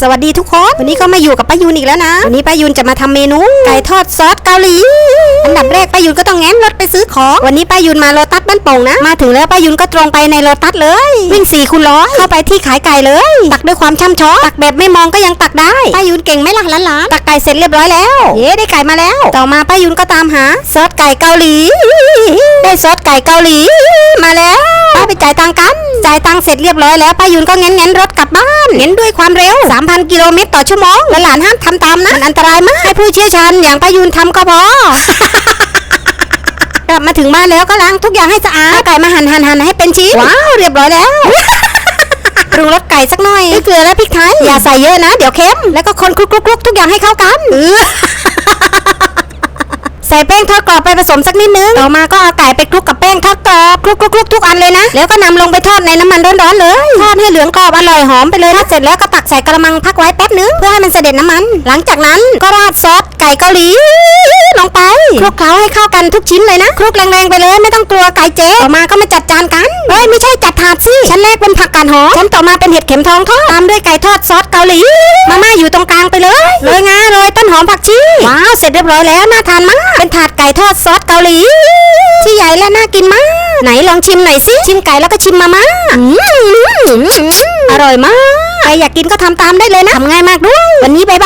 สวัสดีทุกคน วันนี้ก็มาอยู่กับป้ายุนอีกแล้วนะ วันนี้ป้ายุนจะมาทำเมนู ไก่ทอดซอสเกาหลี อันดับแรกป้ายุนก็ต้องแง้มรถไปซื้อของ วันนี้ป้ายุนมาโลตัสบ้านโป่งนะ มาถึงแล้วป้ายุนก็ตรงไปในโลตัสเลย วิ่งสี่คูณร้อยเข้าไปที่ขายไก่เลย ตักด้วยความช่ำชองตักแบบไม่มองก็ยังตักได้ ป้ายุนเก่งไหมล่ะหลานๆตักไก่เสร็จเรียบร้อยแล้ว เย้ได้ไก่มาแล้ว ต่อมาป้ายุนก็ตามหาซอสไก่เกาหลี ได้ซอสไก่เกาหลี มาแล้ว ไปจ่ายตังค์กัน จ่ายตังค์เสร็จเรียบร้อยแล้วป้ายุนก็เง้นเง้นๆรถกลับบ้านเง้นด้วยความเร็ว 3,000 กิโลเมตรต่อชั่วโมงและหลานห้ามทำตามนะมันอันตรายมากให้ผู้เชี่ยวชาญอย่างป้ายุนทำก็พอกลับมาถึงบ้านแล้วก็ล้างทุกอย่างให้สะอาดไก่มาหั่นหั่นหั่นให้เป็นชิ้นว้าวเรียบร้อยแล้วปรุงรสไก่สักหน่อยเกลือและพริกไทยอย่าใส่เยอะนะ เดี๋ยวเค็มแล้วก็คนคลุกๆๆทุกอย่างให้เข้ากันเออ ใส่แป้งทอดกรอบไปผสมสักนิดนึง ต่อมาก็เอาไก่ไปคลุกกับแป้งทอดกรอบคลุกคลุกคลุกทุกอันเลยนะ แล้วก็นำลงไปทอดในน้ำมันร้อนๆเลย ทอดให้เหลืองกรอบอร่อยหอมไปเลยทอดเสร็จแล้วก็ตักใส่กระมังพักไว้แป๊บนึงเพื่อให้มันเสด็จน้ำมัน หลังจากนั้นก็ราดซอสไก่เกาหลีลงไปคลุกเคล้าให้เข้ากันทุกชิ้นเลยนะคลุกแรงๆไปเลยไม่ต้องกลัวไก่เจ๊ต่อมาก็มาจัดจานกันเฮ้ยไม่ใช่จัดถาดสิชั้นแรกเป็นผักกาดหอมชั้นต่อมาเป็นเห็ดเข็มทองทอดตามด้วยไก่ทอดซอสเกาหลีมาม่าอยู่ตรงกลางไปเลย เสร็จเรียบร้อยแล้วน่าทานมาก เป็นถาดไก่ทอดซอสเกาหลี ที่ใหญ่และน่ากินมาก ไหนลองชิมหน่อยสิ ชิมไก่แล้วก็ชิมมาม่าอร่อยมาก ใครอยากกินก็ทำตามได้เลยนะทำง่ายมากด้วย วันนี้บายบาย